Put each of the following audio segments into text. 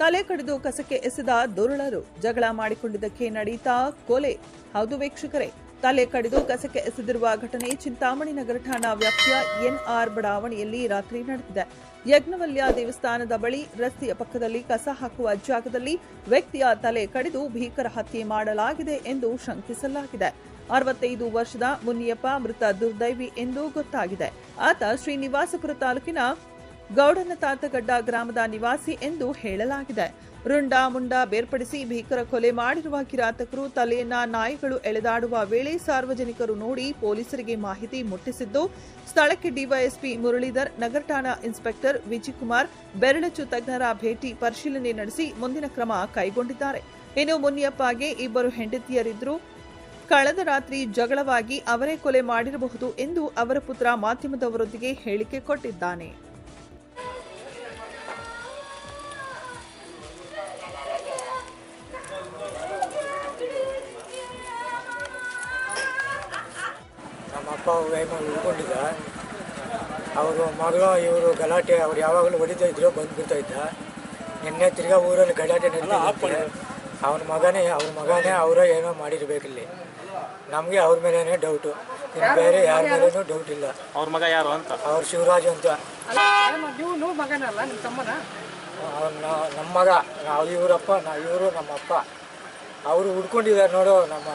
ತಲೆ ಕಡಿದು ಕಸಕ್ಕೆ ಎಸೆದ ದುರುಳರು ಜಗಳ ಮಾಡಿಕೊಂಡಿದ್ದಕ್ಕೆ ನಡೀತಾ ಕೊಲೆ. ಹೌದು ವೀಕ್ಷಕರೇ, ತಲೆ ಕಡಿದು ಕಸಕ್ಕೆ ಎಸೆದಿರುವ ಘಟನೆ ಚಿಂತಾಮಣಿ ನಗರ ಠಾಣಾ ವ್ಯಾಪ್ತಿಯ ಎನ್ಆರ್ ಬಡಾವಣೆಯಲ್ಲಿ ರಾತ್ರಿ ನಡೆದಿದೆ. ಯಜ್ಞವಲ್ಯ ದೇವಸ್ಥಾನದ ಬಳಿ ರಸ್ತೆಯ ಪಕ್ಕದಲ್ಲಿ ಕಸ ಹಾಕುವ ಜಾಗದಲ್ಲಿ ವ್ಯಕ್ತಿಯ ತಲೆ ಕಡಿದು ಭೀಕರ ಹತ್ಯೆ ಮಾಡಲಾಗಿದೆ ಎಂದು ಶಂಕಿಸಲಾಗಿದೆ. ಅರವತ್ತೈದು ವರ್ಷದ ಮುನಿಯಪ್ಪ ಮೃತ ದುರ್ದೈವಿ ಎಂದು ಗೊತ್ತಾಗಿದೆ. ಆತ ಶ್ರೀನಿವಾಸಪುರ ತಾಲೂಕಿನ ಗೌಡನ ತಾತಗಡ್ಡ ಗ್ರಾಮದ ನಿವಾಸಿ ಎಂದು ಹೇಳಲಾಗಿದೆ. ರುಂಡ ಮುಂಡ ಬೇರ್ಪಡಿಸಿ ಭೀಕರ ಕೊಲೆ ಮಾಡಿರುವ ಕಿರಾತಕರು, ತಲೆಯನ್ನ ನಾಯಿಗಳು ಎಳೆದಾಡುವ ವೇಳೆ ಸಾರ್ವಜನಿಕರು ನೋಡಿ ಪೊಲೀಸರಿಗೆ ಮಾಹಿತಿ ಮುಟ್ಟಿಸಿದ್ದು, ಸ್ಥಳಕ್ಕೆ ಡಿವೈಎಸ್ಪಿ ಮುರಳೀಧರ್, ನಗರ ಠಾಣಾ ಇನ್ಸ್ಪೆಕ್ಟರ್ ವಿಜಯಕುಮಾರ್ ಬೆರಳಚ್ಚು ತಜ್ಞರ ಭೇಟಿ ಪರಿಶೀಲನೆ ನಡೆಸಿ ಮುಂದಿನ ಕ್ರಮ ಕೈಗೊಂಡಿದ್ದಾರೆ. ಇನ್ನು ಮುನಿಯಪ್ಪಗೆ ಇಬ್ಬರು ಹೆಂಡತಿಯರಿದ್ದರು ಕಳೆದ ರಾತ್ರಿ ಜಗಳವಾಗಿ ಅವರೇ ಕೊಲೆ ಮಾಡಿರಬಹುದು ಎಂದು ಅವರ ಪುತ್ರ ಮಾಧ್ಯಮದವರೊಂದಿಗೆ ಹೇಳಿಕೆ ಕೊಟ್ಟಿದ್ದಾನೆ. ಅಪ್ಪ ವೈಮ ಉಳ್ಕೊಂಡಿದ್ದ ಅವರು ಮಗಳು ಇವರು ಗಲಾಟೆ ಅವ್ರು ಯಾವಾಗಲೂ ಹೊಡಿತಾ ಇದ್ರು ಬಂದು ಇದ್ದ. ನಿನ್ನೆ ತಿರ್ಗಾ ಊರಲ್ಲಿ ಗಲಾಟೆ ನಡೀತಿದೆ ಅವನ ಮಗನೇ ಅವ್ರ ಮಗನೇ ಅವರೇ ಏನೋ ಮಾಡಿರ್ಬೇಕಿಲ್ಲಿ ನಮಗೆ ಅವ್ರ ಮೇಲೇ ಡೌಟು ಇನ್ನು ಬೇರೆ ಯಾರ ಮೇಲೇನೂ ಡೌಟ್ ಇಲ್ಲ. ಅವ್ರ ಮಗ ಯಾರು ಅಂತ? ಅವ್ರು ಶಿವರಾಜ್ ಅಂತ. ನೀವು ಮಗನಲ್ಲ ನಿಮ್ಮ ತಮ್ಮನ? ಅವ್ರು ನಮ್ಮ ಮಗ. ನಾವು ಇವರಪ್ಪ ನಾವು ಇವರು ನಮ್ಮ ಅಪ್ಪ ಅವರು ಹುಡ್ಕೊಂಡಿದ್ದಾರೆ ನೋಡೋ ನಮ್ಮ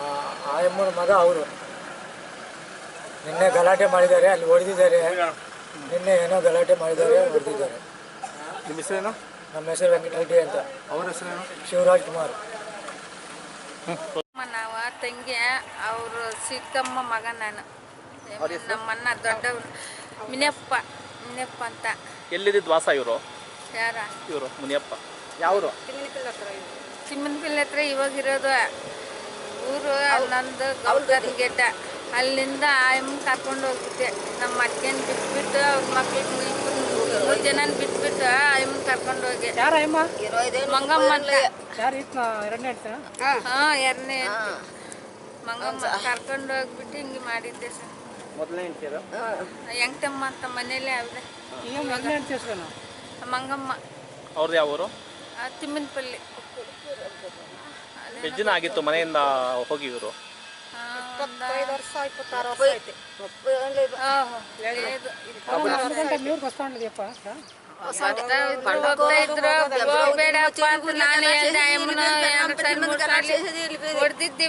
ಆಯಮ್ಮನ ಮಗ ಅವರು. ನಿನ್ನೆ ಗಲಾಟೆ ಮಾಡಿದ್ದಾರೆ ಅಲ್ಲಿ ಹೊಡೆದಿದ್ದಾರೆ. ನಿನ್ನೆ ಏನೋ ಗಲಾಟೆ ಮಾಡಿದ್ದಾರೆ ಹೊಡೆದಿದ್ದಾರೆ. ನಿಮ್ಮ ಹೆಸರೇನು? ನಮ್ಮ ಹೆಸರು ವೆಂಕಟರೆಡ್ಡಿ ಅಂತ. ಅವ್ರ ಹೆಸರೇನು? ಶಿವರಾಜ್ ಕುಮಾರ್. ಅಮ್ಮ ನಾವ ತಂಗಿ ಅವರು ಸಿಕ್ಕಮ್ಮ ಮಗ ನಾನು. ನಮ್ಮಣ್ಣ ದೊಡ್ಡವ್ರು. ಮಿನಪ್ಪ ಮಿನಪ್ಪ ಅಂತ. ಎಲ್ಲಿದ್ದ ವಾಸ ಇವರು? ಯಾರ? ಇವರು ಮುನಿಯಪ್ಪ. ಯಾವರು? ಚಿಮ್ಮನಪಿಲ್ಲಿ ಹತ್ರ ಇವಾಗ ಇರೋದು. ಊರು ನಂದು ಗೌಡನ ಗೆಡ್ಡ ಅಲ್ಲಿಂದ ಆಯಮ್ಮನ ಕರ್ಕೊಂಡು ಹೋಗ್ತಿದ್ದೆ ನಮ್ಮ ಅಕ್ಕನ ಬಿಟ್ಬಿಟ್ಟು ಅವ್ರ ಮಕ್ಳಿಗೆ ಮೂರು ಜನ ಬಿಟ್ಬಿಟ್ಟು ಆಯಮ್ಮನ ಕರ್ಕೊಂಡು ಹೋಗಿ. ಯಾರ ಅಮ್ಮ ಮಂಗಮ್ಮ ಅಂತ. ಇತ್ತು ಎರಡನೇ ಹಾಂ. ಹಾ ಎರಡನೇ ಮಂಗಮ್ಮ ಕರ್ಕೊಂಡು ಹೋಗ್ಬಿಟ್ಟು ಹಿಂಗೆ ಮಾಡಿದ್ದೆ ಸರ್. ಎಂಟಮ್ಮ ಅಂತ ಮನೇಲೆ ಅವ್ರೆ. ಮಂಗಮ್ಮ. ಅವ್ರದ್ದು ಯಾವ ಊರು ಆ ತಿಮ್ಮನಪಲ್ಲಿ. ದಿನ ಆಗಿತ್ತು ಮನೆಯಿಂದ ಹೋಗಿ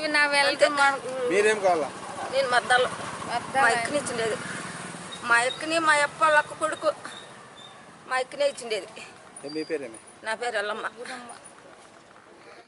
నా వెళ్తే మీరేం కావాలా? నేను మద్దలు. మా ఎక్కని ఇచ్చిండేది. మా ఎక్కని మా అప్ప కొడుకు. మా ఎక్కనే ఇచ్చిండేది. నా పేరు ఎల్లమ్మ